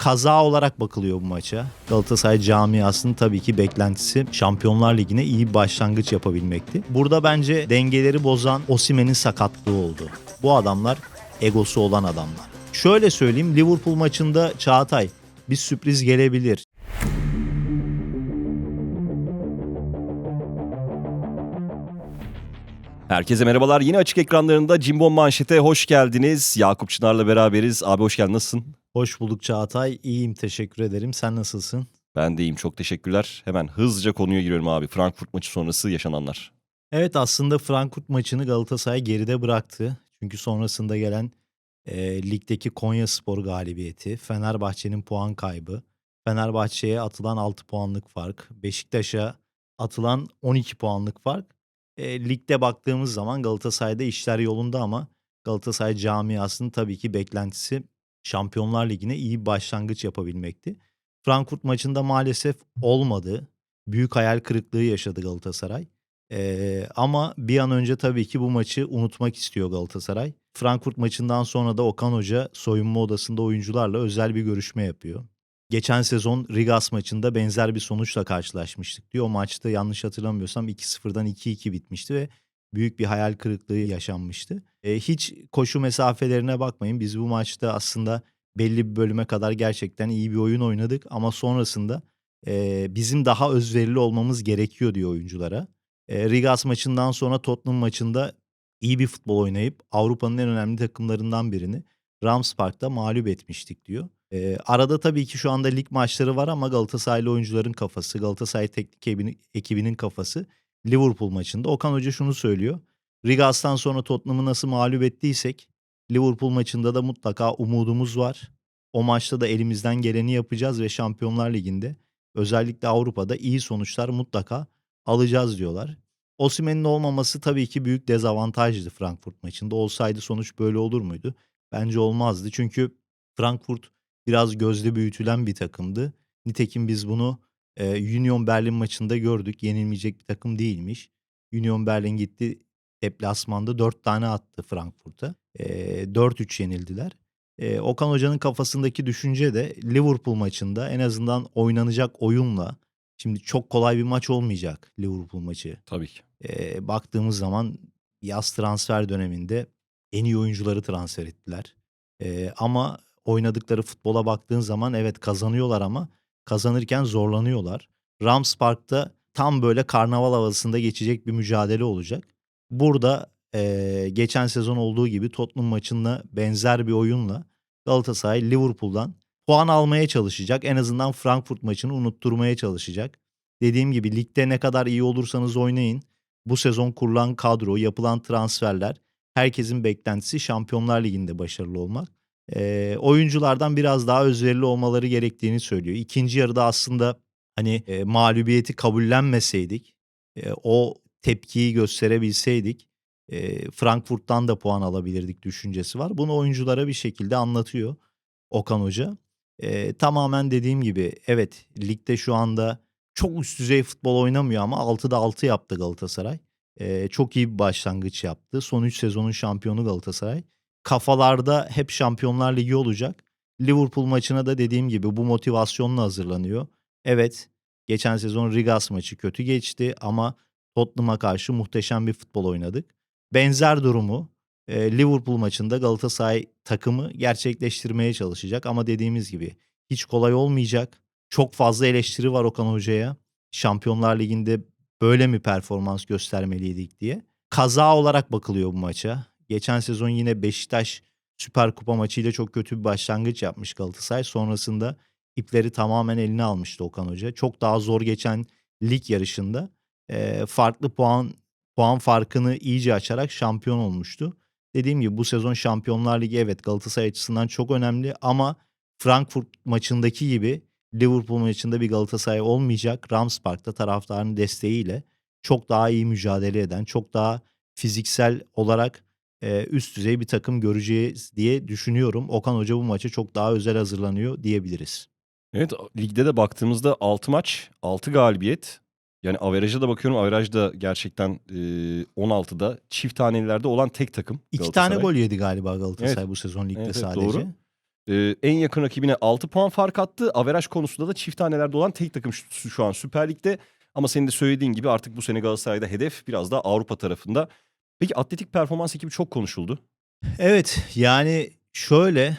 kaza olarak bakılıyor bu maça. Galatasaray camiasının tabii ki beklentisi Şampiyonlar Ligi'ne iyi bir başlangıç yapabilmekti. Burada bence dengeleri bozan Osimhen'in sakatlığı oldu. Bu adamlar egosu olan adamlar. Şöyle söyleyeyim Liverpool maçında Çağatay bir sürpriz gelebilir. Herkese merhabalar. Yine açık ekranlarında Cimbom Manşet'e hoş geldiniz. Yakup Çınar'la beraberiz. Abi hoş geldin. Nasılsın? Hoş bulduk Çağatay. İyiyim teşekkür ederim. Sen nasılsın? Ben de iyiyim. Çok teşekkürler. Hemen hızlıca konuya giriyorum abi. Frankfurt maçı sonrası yaşananlar. Evet aslında Frankfurt maçını Galatasaray geride bıraktı. Çünkü sonrasında gelen e, ligdeki Konya Spor galibiyeti, Fenerbahçe'nin puan kaybı, Fenerbahçe'ye atılan 6 puanlık fark, Beşiktaş'a atılan 12 puanlık fark. E, ligde baktığımız zaman Galatasaray'da işler yolunda ama Galatasaray camiasının tabii ki beklentisi Şampiyonlar Ligi'ne iyi bir başlangıç yapabilmekti. Frankfurt maçında maalesef olmadı. Büyük hayal kırıklığı yaşadı Galatasaray. Ee, ama bir an önce tabii ki bu maçı unutmak istiyor Galatasaray. Frankfurt maçından sonra da Okan Hoca soyunma odasında oyuncularla özel bir görüşme yapıyor. Geçen sezon Rigas maçında benzer bir sonuçla karşılaşmıştık diyor. O maçta yanlış hatırlamıyorsam 2-0'dan 2-2 bitmişti ve büyük bir hayal kırıklığı yaşanmıştı. Ee, hiç koşu mesafelerine bakmayın. Biz bu maçta aslında belli bir bölüme kadar gerçekten iyi bir oyun oynadık ama sonrasında e, bizim daha özverili olmamız gerekiyor diyor oyunculara. E, Rigas maçından sonra Tottenham maçında iyi bir futbol oynayıp Avrupa'nın en önemli takımlarından birini Rams Park'ta mağlup etmiştik diyor. E, arada tabii ki şu anda lig maçları var ama Galatasaraylı oyuncuların kafası, Galatasaray teknik ekibinin, ekibinin kafası Liverpool maçında. Okan Hoca şunu söylüyor. Rigas'tan sonra Tottenham'ı nasıl mağlup ettiysek Liverpool maçında da mutlaka umudumuz var. O maçta da elimizden geleni yapacağız ve Şampiyonlar Ligi'nde özellikle Avrupa'da iyi sonuçlar mutlaka alacağız diyorlar. Osimhen'in olmaması tabii ki büyük dezavantajdı Frankfurt maçında. Olsaydı sonuç böyle olur muydu? Bence olmazdı. Çünkü Frankfurt biraz gözde büyütülen bir takımdı. Nitekim biz bunu e, Union Berlin maçında gördük. Yenilmeyecek bir takım değilmiş. Union Berlin gitti deplasmanda 4 tane attı Frankfurt'a. E, 4-3 yenildiler. E, Okan Hoca'nın kafasındaki düşünce de Liverpool maçında en azından oynanacak oyunla Şimdi çok kolay bir maç olmayacak Liverpool maçı. Tabii ki. Ee, baktığımız zaman yaz transfer döneminde en iyi oyuncuları transfer ettiler. Ee, ama oynadıkları futbola baktığın zaman evet kazanıyorlar ama kazanırken zorlanıyorlar. Rams Park'ta tam böyle karnaval havasında geçecek bir mücadele olacak. Burada e, geçen sezon olduğu gibi Tottenham maçında benzer bir oyunla Galatasaray Liverpool'dan puan almaya çalışacak. En azından Frankfurt maçını unutturmaya çalışacak. Dediğim gibi ligde ne kadar iyi olursanız oynayın. Bu sezon kurulan kadro, yapılan transferler, herkesin beklentisi Şampiyonlar Ligi'nde başarılı olmak. E, oyunculardan biraz daha özverili olmaları gerektiğini söylüyor. İkinci yarıda aslında hani e, mağlubiyeti kabullenmeseydik, e, o tepkiyi gösterebilseydik e, Frankfurt'tan da puan alabilirdik düşüncesi var. Bunu oyunculara bir şekilde anlatıyor Okan Hoca. E, tamamen dediğim gibi evet ligde şu anda çok üst düzey futbol oynamıyor ama 6'da 6 yaptı Galatasaray. E, çok iyi bir başlangıç yaptı. Son 3 sezonun şampiyonu Galatasaray. Kafalarda hep Şampiyonlar Ligi olacak. Liverpool maçına da dediğim gibi bu motivasyonla hazırlanıyor. Evet geçen sezon Rigas maçı kötü geçti ama Tottenham'a karşı muhteşem bir futbol oynadık. Benzer durumu e, Liverpool maçında Galatasaray takımı gerçekleştirmeye çalışacak ama dediğimiz gibi hiç kolay olmayacak. Çok fazla eleştiri var Okan Hoca'ya. Şampiyonlar Ligi'nde böyle mi performans göstermeliydik diye. Kaza olarak bakılıyor bu maça. Geçen sezon yine Beşiktaş Süper Kupa maçıyla çok kötü bir başlangıç yapmış Galatasaray. Sonrasında ipleri tamamen eline almıştı Okan Hoca. Çok daha zor geçen lig yarışında e, farklı puan puan farkını iyice açarak şampiyon olmuştu. Dediğim gibi bu sezon Şampiyonlar Ligi evet Galatasaray açısından çok önemli ama Frankfurt maçındaki gibi Liverpool maçında bir Galatasaray olmayacak. Rams Park'ta taraftarın desteğiyle çok daha iyi mücadele eden, çok daha fiziksel olarak e, üst düzey bir takım göreceğiz diye düşünüyorum. Okan Hoca bu maça çok daha özel hazırlanıyor diyebiliriz. Evet ligde de baktığımızda 6 maç, 6 galibiyet. Yani averaja da bakıyorum. Averaj da gerçekten e, 16'da çift tanelerde olan tek takım. İki tane gol yedi galiba Galatasaray Evet. bu sezon ligde evet, sadece. doğru. Ee, en yakın rakibine 6 puan fark attı. Averaj konusunda da çift tanelerde olan tek takım şu, şu an Süper Lig'de. Ama senin de söylediğin gibi artık bu sene Galatasaray'da hedef biraz daha Avrupa tarafında. Peki atletik performans ekibi çok konuşuldu. Evet yani şöyle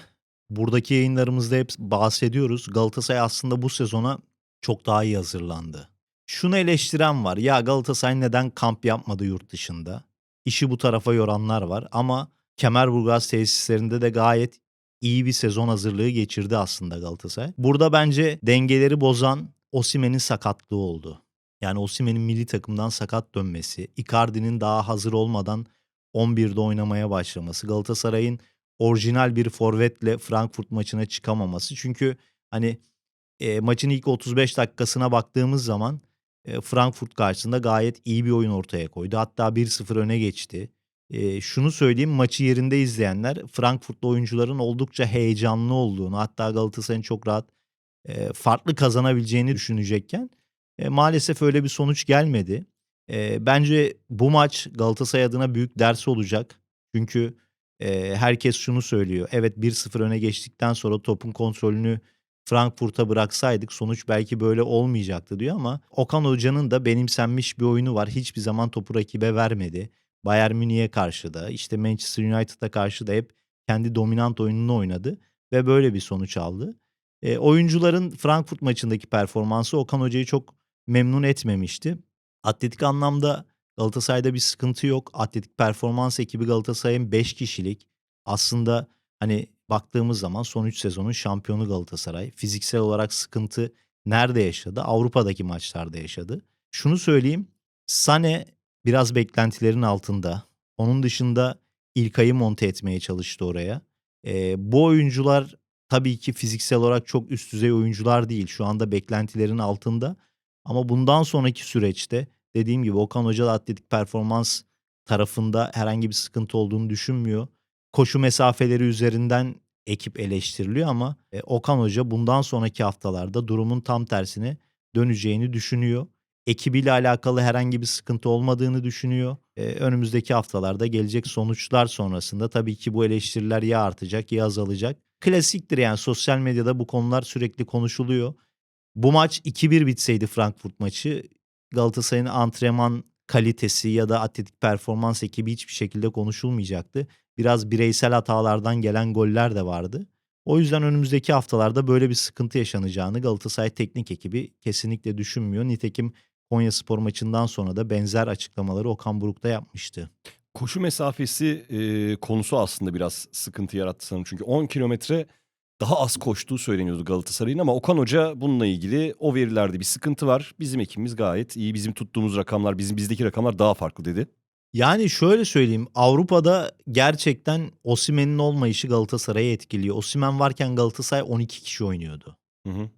buradaki yayınlarımızda hep bahsediyoruz. Galatasaray aslında bu sezona çok daha iyi hazırlandı. Şunu eleştiren var. Ya Galatasaray neden kamp yapmadı yurt dışında? İşi bu tarafa yoranlar var ama Kemerburgaz tesislerinde de gayet iyi bir sezon hazırlığı geçirdi aslında Galatasaray. Burada bence dengeleri bozan Osimen'in sakatlığı oldu. Yani Osimen'in milli takımdan sakat dönmesi, Icardi'nin daha hazır olmadan 11'de oynamaya başlaması, Galatasaray'ın orijinal bir forvetle Frankfurt maçına çıkamaması. Çünkü hani e, maçın ilk 35 dakikasına baktığımız zaman e, Frankfurt karşısında gayet iyi bir oyun ortaya koydu. Hatta 1-0 öne geçti. E, şunu söyleyeyim maçı yerinde izleyenler Frankfurtlu oyuncuların oldukça heyecanlı olduğunu hatta Galatasaray'ın çok rahat e, farklı kazanabileceğini düşünecekken e, maalesef öyle bir sonuç gelmedi. E, bence bu maç Galatasaray adına büyük ders olacak. Çünkü e, herkes şunu söylüyor. Evet 1-0 öne geçtikten sonra topun kontrolünü Frankfurt'a bıraksaydık sonuç belki böyle olmayacaktı diyor ama Okan Hoca'nın da benimsenmiş bir oyunu var. Hiçbir zaman topu rakibe vermedi. Bayern Münih'e karşı da işte Manchester United'a karşı da hep kendi dominant oyununu oynadı ve böyle bir sonuç aldı. E, oyuncuların Frankfurt maçındaki performansı Okan Hoca'yı çok memnun etmemişti. Atletik anlamda Galatasaray'da bir sıkıntı yok. Atletik performans ekibi Galatasaray'ın 5 kişilik. Aslında hani baktığımız zaman son 3 sezonun şampiyonu Galatasaray. Fiziksel olarak sıkıntı nerede yaşadı? Avrupa'daki maçlarda yaşadı. Şunu söyleyeyim. Sane biraz beklentilerin altında. Onun dışında İlkay'ı monte etmeye çalıştı oraya. Ee, bu oyuncular tabii ki fiziksel olarak çok üst düzey oyuncular değil. Şu anda beklentilerin altında. Ama bundan sonraki süreçte dediğim gibi Okan Hoca da atletik performans tarafında herhangi bir sıkıntı olduğunu düşünmüyor. Koşu mesafeleri üzerinden ekip eleştiriliyor ama e, Okan Hoca bundan sonraki haftalarda durumun tam tersine döneceğini düşünüyor. Ekibiyle alakalı herhangi bir sıkıntı olmadığını düşünüyor. E, önümüzdeki haftalarda gelecek sonuçlar sonrasında tabii ki bu eleştiriler ya artacak ya azalacak. Klasiktir yani sosyal medyada bu konular sürekli konuşuluyor. Bu maç 2-1 bitseydi Frankfurt maçı Galatasaray'ın antrenman kalitesi ya da atletik performans ekibi hiçbir şekilde konuşulmayacaktı. Biraz bireysel hatalardan gelen goller de vardı. O yüzden önümüzdeki haftalarda böyle bir sıkıntı yaşanacağını Galatasaray teknik ekibi kesinlikle düşünmüyor. Nitekim Konya Spor maçından sonra da benzer açıklamaları Okan Buruk'ta yapmıştı. Koşu mesafesi e, konusu aslında biraz sıkıntı yarattı sanırım. Çünkü 10 kilometre daha az koştuğu söyleniyordu Galatasaray'ın ama Okan Hoca bununla ilgili o verilerde bir sıkıntı var. Bizim ekibimiz gayet iyi. Bizim tuttuğumuz rakamlar, bizim bizdeki rakamlar daha farklı dedi. Yani şöyle söyleyeyim Avrupa'da gerçekten Osimen'in olmayışı Galatasaray'ı etkiliyor. Osimen varken Galatasaray 12 kişi oynuyordu. Hı hı.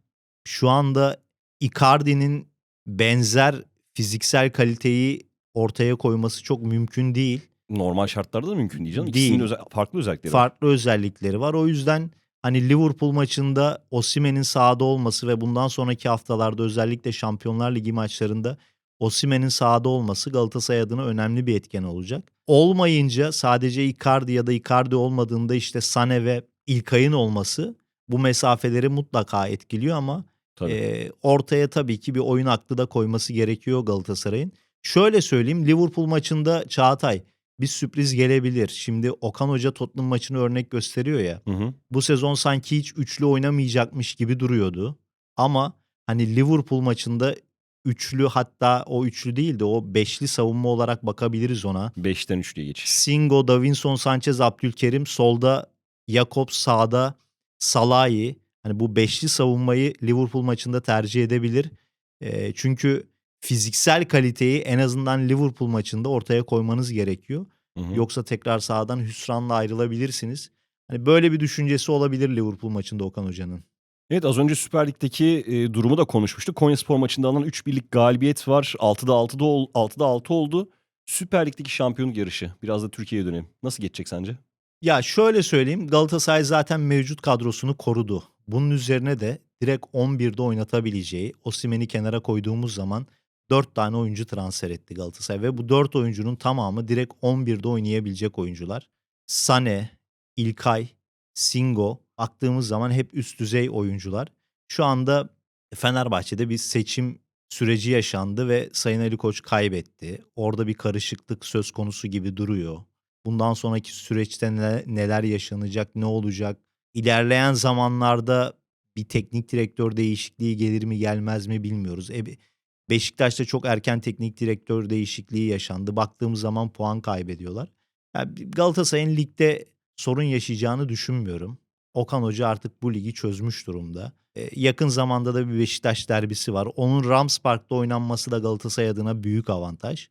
Şu anda Icardi'nin benzer fiziksel kaliteyi ortaya koyması çok mümkün değil. Normal şartlarda da mümkün değil canım. Değil. İkisinin özel, farklı özellikleri var. Farklı özellikleri var. O yüzden hani Liverpool maçında Osimen'in sahada olması ve bundan sonraki haftalarda özellikle Şampiyonlar Ligi maçlarında Osimen'in sahada olması Galatasaray adına önemli bir etken olacak. Olmayınca sadece Icardi ya da Icardi olmadığında işte Sane ve İlkay'ın olması bu mesafeleri mutlaka etkiliyor ama Tabii. e, ortaya tabii ki bir oyun aklı da koyması gerekiyor Galatasaray'ın. Şöyle söyleyeyim Liverpool maçında Çağatay bir sürpriz gelebilir. Şimdi Okan Hoca Tottenham maçını örnek gösteriyor ya. Hı hı. Bu sezon sanki hiç üçlü oynamayacakmış gibi duruyordu. Ama hani Liverpool maçında üçlü hatta o üçlü değil de o beşli savunma olarak bakabiliriz ona. Beşten üçlüye geçiş. Singo, Davinson Sanchez, Abdülkerim solda Jakobs sağda Salahi. Hani bu beşli savunmayı Liverpool maçında tercih edebilir. Eee, çünkü fiziksel kaliteyi en azından Liverpool maçında ortaya koymanız gerekiyor. Hı hı. Yoksa tekrar sahadan hüsranla ayrılabilirsiniz. Hani böyle bir düşüncesi olabilir Liverpool maçında Okan Hoca'nın. Evet az önce Süper Lig'deki e, durumu da konuşmuştuk. Konyaspor maçında alınan 3 birlik galibiyet var. 6'da 6'da, ol, 6'da 6 oldu. Süper Lig'deki şampiyonluk yarışı. Biraz da Türkiye'ye dönelim. Nasıl geçecek sence? Ya şöyle söyleyeyim Galatasaray zaten mevcut kadrosunu korudu. Bunun üzerine de direkt 11'de oynatabileceği Osimhen'i kenara koyduğumuz zaman 4 tane oyuncu transfer etti Galatasaray ve bu 4 oyuncunun tamamı direkt 11'de oynayabilecek oyuncular. Sane, İlkay, Singo baktığımız zaman hep üst düzey oyuncular. Şu anda Fenerbahçe'de bir seçim süreci yaşandı ve Sayın Ali Koç kaybetti. Orada bir karışıklık söz konusu gibi duruyor. Bundan sonraki süreçte ne- neler yaşanacak, ne olacak? İlerleyen zamanlarda bir teknik direktör değişikliği gelir mi gelmez mi bilmiyoruz. E, Beşiktaş'ta çok erken teknik direktör değişikliği yaşandı. Baktığımız zaman puan kaybediyorlar. Yani Galatasaray'ın ligde sorun yaşayacağını düşünmüyorum. Okan Hoca artık bu ligi çözmüş durumda. Ee, yakın zamanda da bir Beşiktaş derbisi var. Onun Rams Park'ta oynanması da Galatasaray adına büyük avantaj.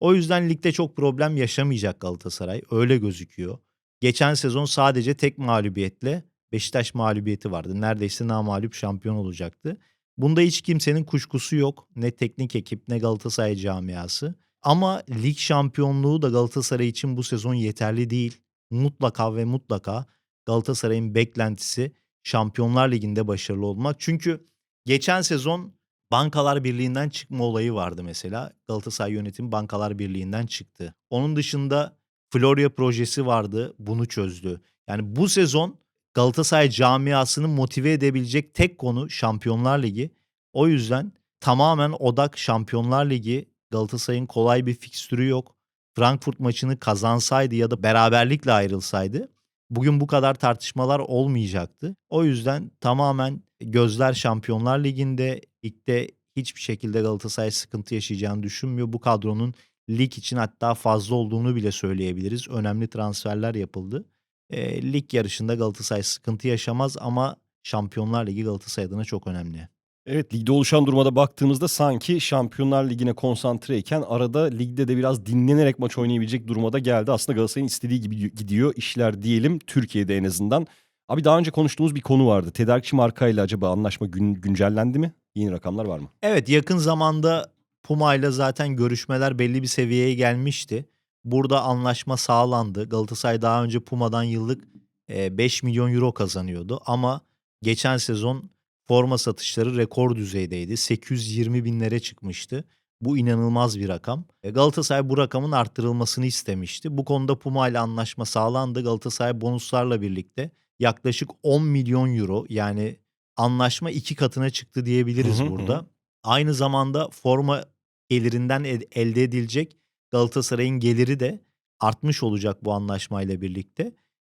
O yüzden ligde çok problem yaşamayacak Galatasaray. Öyle gözüküyor. Geçen sezon sadece tek mağlubiyetle Beşiktaş mağlubiyeti vardı. Neredeyse namağlup şampiyon olacaktı. Bunda hiç kimsenin kuşkusu yok. Ne teknik ekip ne Galatasaray camiası. Ama lig şampiyonluğu da Galatasaray için bu sezon yeterli değil. Mutlaka ve mutlaka Galatasaray'ın beklentisi Şampiyonlar Ligi'nde başarılı olmak. Çünkü geçen sezon Bankalar Birliği'nden çıkma olayı vardı mesela. Galatasaray yönetimi Bankalar Birliği'nden çıktı. Onun dışında Florya projesi vardı. Bunu çözdü. Yani bu sezon Galatasaray camiasını motive edebilecek tek konu Şampiyonlar Ligi. O yüzden tamamen odak Şampiyonlar Ligi. Galatasaray'ın kolay bir fikstürü yok. Frankfurt maçını kazansaydı ya da beraberlikle ayrılsaydı bugün bu kadar tartışmalar olmayacaktı. O yüzden tamamen gözler Şampiyonlar Ligi'nde. Ligde hiçbir şekilde Galatasaray sıkıntı yaşayacağını düşünmüyor. Bu kadronun lig için hatta fazla olduğunu bile söyleyebiliriz. Önemli transferler yapıldı. E, lig yarışında Galatasaray sıkıntı yaşamaz ama Şampiyonlar Ligi Galatasaray adına çok önemli. Evet ligde oluşan duruma da baktığımızda sanki Şampiyonlar Ligi'ne konsantreyken arada ligde de biraz dinlenerek maç oynayabilecek duruma da geldi. Aslında Galatasaray'ın istediği gibi gidiyor işler diyelim Türkiye'de en azından. Abi daha önce konuştuğumuz bir konu vardı. Tedarikçi markayla acaba anlaşma gün, güncellendi mi? Yeni rakamlar var mı? Evet yakın zamanda Puma ile zaten görüşmeler belli bir seviyeye gelmişti. Burada anlaşma sağlandı. Galatasaray daha önce Puma'dan yıllık e, 5 milyon euro kazanıyordu. Ama geçen sezon forma satışları rekor düzeydeydi. 820 binlere çıkmıştı. Bu inanılmaz bir rakam. E, Galatasaray bu rakamın arttırılmasını istemişti. Bu konuda Puma ile anlaşma sağlandı. Galatasaray bonuslarla birlikte yaklaşık 10 milyon euro yani anlaşma iki katına çıktı diyebiliriz Hı hı, hı. burada. Aynı zamanda forma gelirinden elde edilecek Galatasaray'ın geliri de artmış olacak bu anlaşmayla birlikte.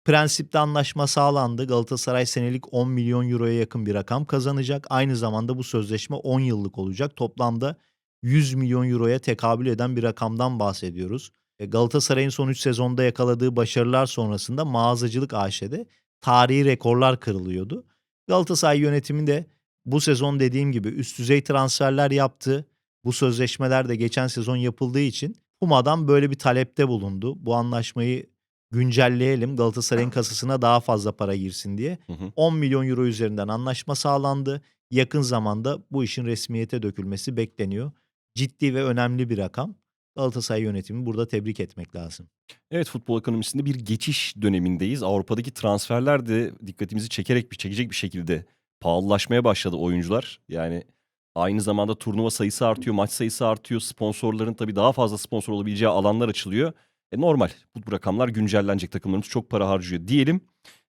Prensipte anlaşma sağlandı. Galatasaray senelik 10 milyon euroya yakın bir rakam kazanacak. Aynı zamanda bu sözleşme 10 yıllık olacak. Toplamda 100 milyon euroya tekabül eden bir rakamdan bahsediyoruz. E, Galatasaray'ın son 3 sezonda yakaladığı başarılar sonrasında mağazacılık AŞ'de tarihi rekorlar kırılıyordu. Galatasaray yönetimi de bu sezon dediğim gibi üst düzey transferler yaptı. Bu sözleşmeler de geçen sezon yapıldığı için Puma'dan böyle bir talepte bulundu. Bu anlaşmayı güncelleyelim Galatasaray'ın kasasına daha fazla para girsin diye. Hı hı. 10 milyon euro üzerinden anlaşma sağlandı. Yakın zamanda bu işin resmiyete dökülmesi bekleniyor. Ciddi ve önemli bir rakam. Galatasaray yönetimi burada tebrik etmek lazım. Evet futbol ekonomisinde bir geçiş dönemindeyiz. Avrupa'daki transferler de dikkatimizi çekerek bir çekecek bir şekilde pahalılaşmaya başladı oyuncular. Yani aynı zamanda turnuva sayısı artıyor, maç sayısı artıyor. Sponsorların tabii daha fazla sponsor olabileceği alanlar açılıyor. E normal. Bu, rakamlar güncellenecek. Takımlarımız çok para harcıyor diyelim.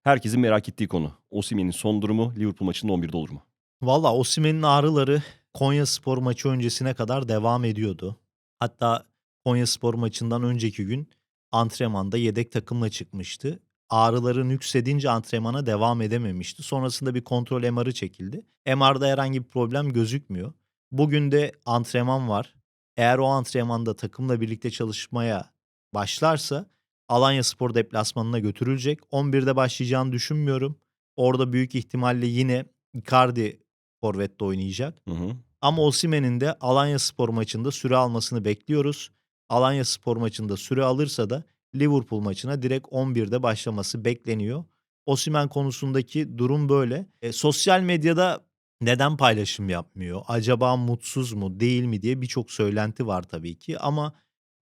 Herkesin merak ettiği konu. Osimhen'in son durumu Liverpool maçında 11'de olur mu? Valla Osimhen'in ağrıları Konya Spor maçı öncesine kadar devam ediyordu. Hatta Konya Spor maçından önceki gün antrenmanda yedek takımla çıkmıştı. Ağrıları nüksedince antrenmana devam edememişti. Sonrasında bir kontrol MR'ı çekildi. MR'da herhangi bir problem gözükmüyor. Bugün de antrenman var. Eğer o antrenmanda takımla birlikte çalışmaya başlarsa Alanya Spor deplasmanına götürülecek. 11'de başlayacağını düşünmüyorum. Orada büyük ihtimalle yine Icardi forvette oynayacak. Hı hı. Ama Osimhen'in de Alanya Spor maçında süre almasını bekliyoruz. Alanya Spor maçında süre alırsa da Liverpool maçına direkt 11'de başlaması bekleniyor. Osimhen konusundaki durum böyle. E, sosyal medyada neden paylaşım yapmıyor? Acaba mutsuz mu değil mi diye birçok söylenti var tabii ki. Ama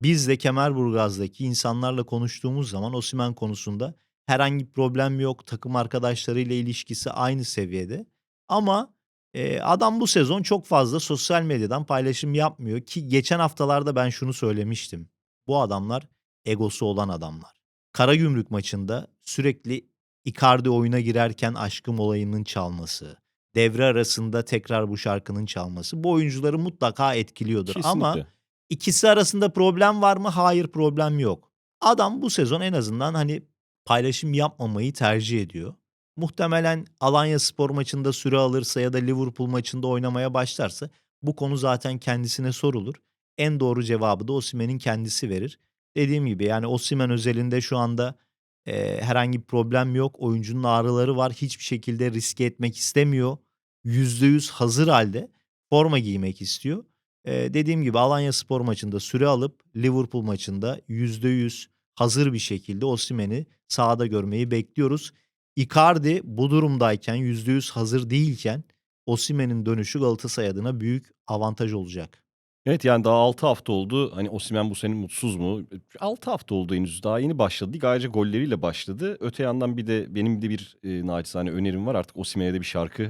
biz de Kemerburgaz'daki insanlarla konuştuğumuz zaman Osimhen konusunda herhangi problem yok. Takım arkadaşlarıyla ilişkisi aynı seviyede. Ama e, adam bu sezon çok fazla sosyal medyadan paylaşım yapmıyor ki geçen haftalarda ben şunu söylemiştim. Bu adamlar egosu olan adamlar. Karagümrük maçında sürekli Icardi oyuna girerken aşkım olayının çalması, devre arasında tekrar bu şarkının çalması bu oyuncuları mutlaka etkiliyordur. Ama Kesinlikle. ikisi arasında problem var mı? Hayır problem yok. Adam bu sezon en azından hani paylaşım yapmamayı tercih ediyor. Muhtemelen Alanya Spor maçında süre alırsa ya da Liverpool maçında oynamaya başlarsa bu konu zaten kendisine sorulur. En doğru cevabı da Osimhen'in kendisi verir. Dediğim gibi yani Osimhen özelinde şu anda e, herhangi bir problem yok. Oyuncunun ağrıları var. Hiçbir şekilde riske etmek istemiyor. %100 hazır halde forma giymek istiyor. E, dediğim gibi Alanya Spor maçında süre alıp Liverpool maçında %100 hazır bir şekilde Osimhen'i sahada görmeyi bekliyoruz. Icardi bu durumdayken %100 hazır değilken Osimhen'in dönüşü Galatasaray adına büyük avantaj olacak. Evet yani daha 6 hafta oldu. Hani Osimhen bu sene mutsuz mu? 6 hafta oldu henüz. Daha yeni başladı. Lig ayrıca golleriyle başladı. Öte yandan bir de benim de bir e, naçizane önerim var. Artık Osimhen'e de bir şarkı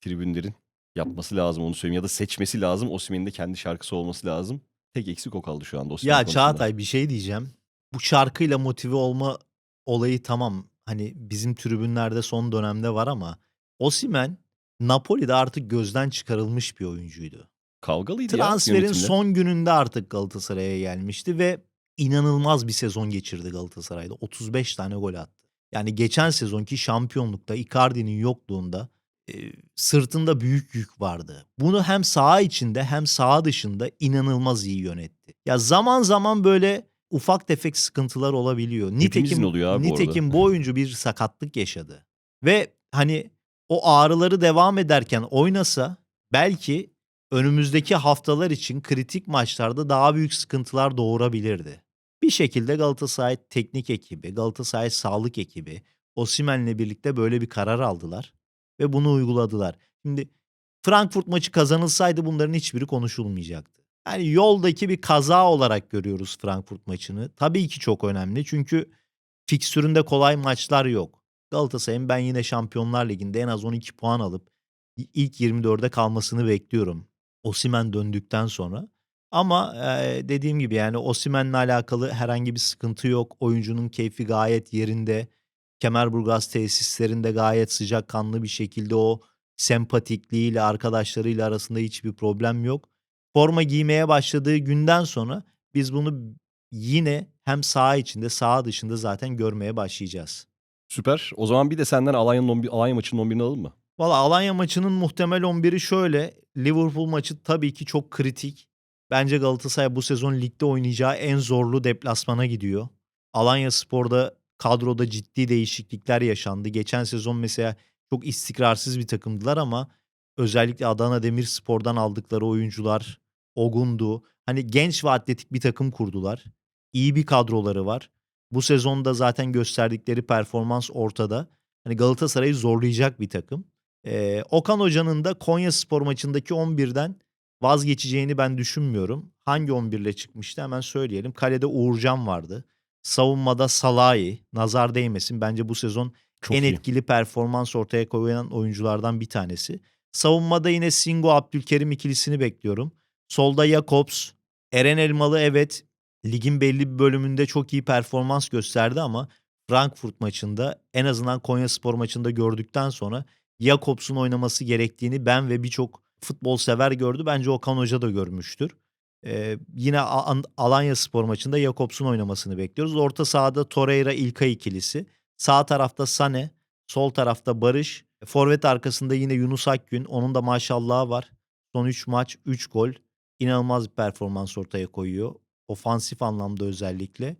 tribünlerin yapması lazım onu söyleyeyim. Ya da seçmesi lazım. Osimhen'in de kendi şarkısı olması lazım. Tek eksik o kaldı şu anda Osimhen Ya konusunda. Çağatay bir şey diyeceğim. Bu şarkıyla motive olma olayı tamam. Hani bizim tribünlerde son dönemde var ama Osimhen Napoli'de artık gözden çıkarılmış bir oyuncuydu. Kavgalıydı ya Transferin yönetimle. son gününde artık Galatasaray'a gelmişti ve inanılmaz bir sezon geçirdi Galatasaray'da. 35 tane gol attı. Yani geçen sezonki şampiyonlukta Icardi'nin yokluğunda e, sırtında büyük yük vardı. Bunu hem saha içinde hem saha dışında inanılmaz iyi yönetti. Ya zaman zaman böyle ufak tefek sıkıntılar olabiliyor. Hepimizin Nitekim oluyor abi bu arada. nitekim bu oyuncu bir sakatlık yaşadı. Ve hani o ağrıları devam ederken oynasa belki önümüzdeki haftalar için kritik maçlarda daha büyük sıkıntılar doğurabilirdi. Bir şekilde Galatasaray teknik ekibi, Galatasaray sağlık ekibi Osimhen'le birlikte böyle bir karar aldılar ve bunu uyguladılar. Şimdi Frankfurt maçı kazanılsaydı bunların hiçbiri konuşulmayacaktı. Yani yoldaki bir kaza olarak görüyoruz Frankfurt maçını. Tabii ki çok önemli çünkü fikstüründe kolay maçlar yok. Galatasaray'ın ben yine Şampiyonlar Ligi'nde en az 12 puan alıp ilk 24'e kalmasını bekliyorum. Osimhen döndükten sonra. Ama dediğim gibi yani Osimhen'le alakalı herhangi bir sıkıntı yok. Oyuncunun keyfi gayet yerinde. Kemerburgaz tesislerinde gayet sıcakkanlı bir şekilde o sempatikliğiyle arkadaşlarıyla arasında hiçbir problem yok. Forma giymeye başladığı günden sonra biz bunu yine hem saha içinde saha dışında zaten görmeye başlayacağız. Süper. O zaman bir de senden Alanya'nın 11, Alanya maçının 11'ini alalım mı? Valla Alanya maçının muhtemel 11'i şöyle. Liverpool maçı tabii ki çok kritik. Bence Galatasaray bu sezon ligde oynayacağı en zorlu deplasmana gidiyor. Alanya Spor'da kadroda ciddi değişiklikler yaşandı. Geçen sezon mesela çok istikrarsız bir takımdılar ama özellikle Adana Demirspor'dan aldıkları oyuncular Ogundu. Hani genç ve atletik bir takım kurdular. İyi bir kadroları var. Bu sezonda zaten gösterdikleri performans ortada. Hani Galatasaray'ı zorlayacak bir takım. Ee, Okan Hoca'nın da Konya Spor maçındaki 11'den vazgeçeceğini ben düşünmüyorum. Hangi 11 ile çıkmıştı hemen söyleyelim. Kalede Uğurcan vardı. Savunmada Salahi, nazar değmesin. Bence bu sezon Çok en iyi. etkili performans ortaya koyan oyunculardan bir tanesi. Savunmada yine Singo Abdülkerim ikilisini bekliyorum. Solda Jakobs, Eren Elmalı evet ligin belli bir bölümünde çok iyi performans gösterdi ama Frankfurt maçında en azından Konyaspor maçında gördükten sonra Jakobs'un oynaması gerektiğini ben ve birçok futbol sever gördü. Bence Okan Hoca da görmüştür. Ee, yine A- An- Alanya Spor maçında Jakobs'un oynamasını bekliyoruz. Orta sahada Torreira İlkay ikilisi. Sağ tarafta Sane, sol tarafta Barış. Forvet arkasında yine Yunus Akgün. Onun da maşallahı var. Son 3 maç 3 gol. İnanılmaz bir performans ortaya koyuyor. Ofansif anlamda özellikle.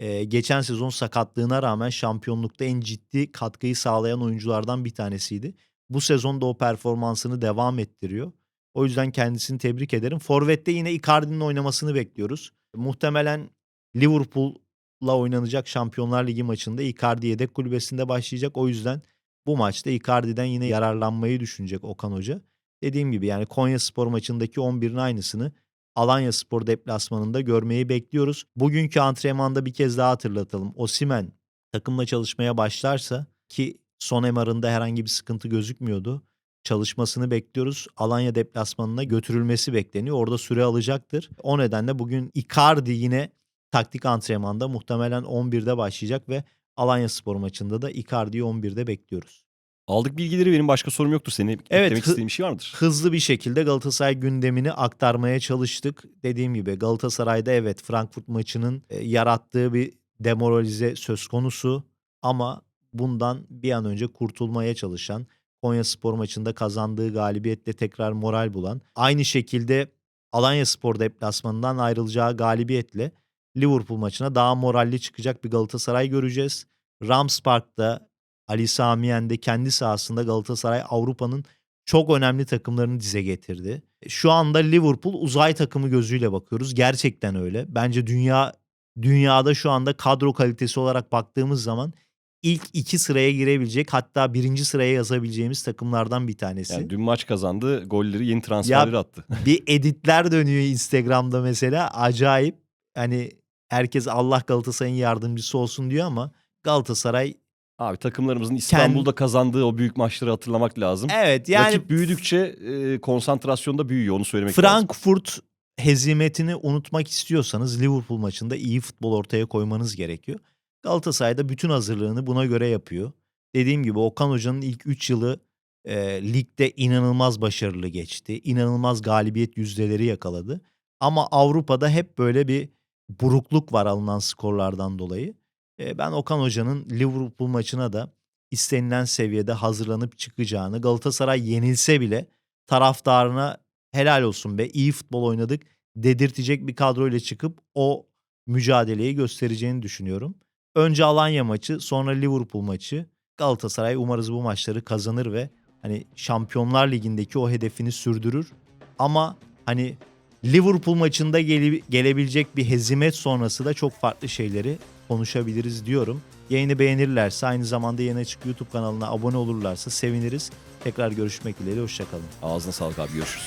Ee, geçen sezon sakatlığına rağmen şampiyonlukta en ciddi katkıyı sağlayan oyunculardan bir tanesiydi. Bu sezon da o performansını devam ettiriyor. O yüzden kendisini tebrik ederim. Forvet'te yine Icardi'nin oynamasını bekliyoruz. Muhtemelen Liverpool'la oynanacak Şampiyonlar Ligi maçında Icardi yedek kulübesinde başlayacak. O yüzden bu maçta Icardi'den yine yararlanmayı düşünecek Okan Hoca. Dediğim gibi yani Konya Spor maçındaki 11'in aynısını Alanya Spor deplasmanında görmeyi bekliyoruz. Bugünkü antrenmanda bir kez daha hatırlatalım. Osimen takımla çalışmaya başlarsa ki son MR'ında herhangi bir sıkıntı gözükmüyordu. Çalışmasını bekliyoruz. Alanya deplasmanına götürülmesi bekleniyor. Orada süre alacaktır. O nedenle bugün Icardi yine taktik antrenmanda muhtemelen 11'de başlayacak ve Alanyaspor maçında da Icardi'yi 11'de bekliyoruz. Aldık bilgileri benim başka sorum yoktur. Senin eklemek hı- istediğin bir şey var mıdır? Hızlı bir şekilde Galatasaray gündemini aktarmaya çalıştık. Dediğim gibi Galatasaray'da evet Frankfurt maçının e, yarattığı bir demoralize söz konusu ama bundan bir an önce kurtulmaya çalışan Konya Spor maçında kazandığı galibiyetle tekrar moral bulan aynı şekilde Alanya Spor deplasmanından ayrılacağı galibiyetle Liverpool maçına daha moralli çıkacak bir Galatasaray göreceğiz. Rams Park'ta Ali Sami Yen de kendi sahasında Galatasaray Avrupa'nın çok önemli takımlarını dize getirdi. Şu anda Liverpool uzay takımı gözüyle bakıyoruz. Gerçekten öyle. Bence dünya dünyada şu anda kadro kalitesi olarak baktığımız zaman ilk iki sıraya girebilecek hatta birinci sıraya yazabileceğimiz takımlardan bir tanesi. Yani dün maç kazandı. Golleri yeni transferleri attı. bir editler dönüyor Instagram'da mesela acayip. Hani herkes Allah Galatasaray'ın yardımcısı olsun diyor ama Galatasaray Abi takımlarımızın İstanbul'da kazandığı o büyük maçları hatırlamak lazım. evet yani Rakip büyüdükçe e, konsantrasyon da büyüyor onu söylemek lazım. Frankfurt hezimetini unutmak istiyorsanız Liverpool maçında iyi futbol ortaya koymanız gerekiyor. Galatasaray da bütün hazırlığını buna göre yapıyor. Dediğim gibi Okan Hoca'nın ilk 3 yılı e, ligde inanılmaz başarılı geçti. İnanılmaz galibiyet yüzdeleri yakaladı. Ama Avrupa'da hep böyle bir burukluk var alınan skorlardan dolayı. Ben Okan Hoca'nın Liverpool maçına da istenilen seviyede hazırlanıp çıkacağını, Galatasaray yenilse bile taraftarına helal olsun be iyi futbol oynadık dedirtecek bir kadroyla çıkıp o mücadeleyi göstereceğini düşünüyorum. Önce Alanya maçı, sonra Liverpool maçı. Galatasaray umarız bu maçları kazanır ve hani Şampiyonlar Ligi'ndeki o hedefini sürdürür. Ama hani Liverpool maçında gele- gelebilecek bir hezimet sonrası da çok farklı şeyleri konuşabiliriz diyorum. Yayını beğenirlerse aynı zamanda yeni açık YouTube kanalına abone olurlarsa seviniriz. Tekrar görüşmek dileğiyle hoşçakalın. Ağzına sağlık abi görüşürüz.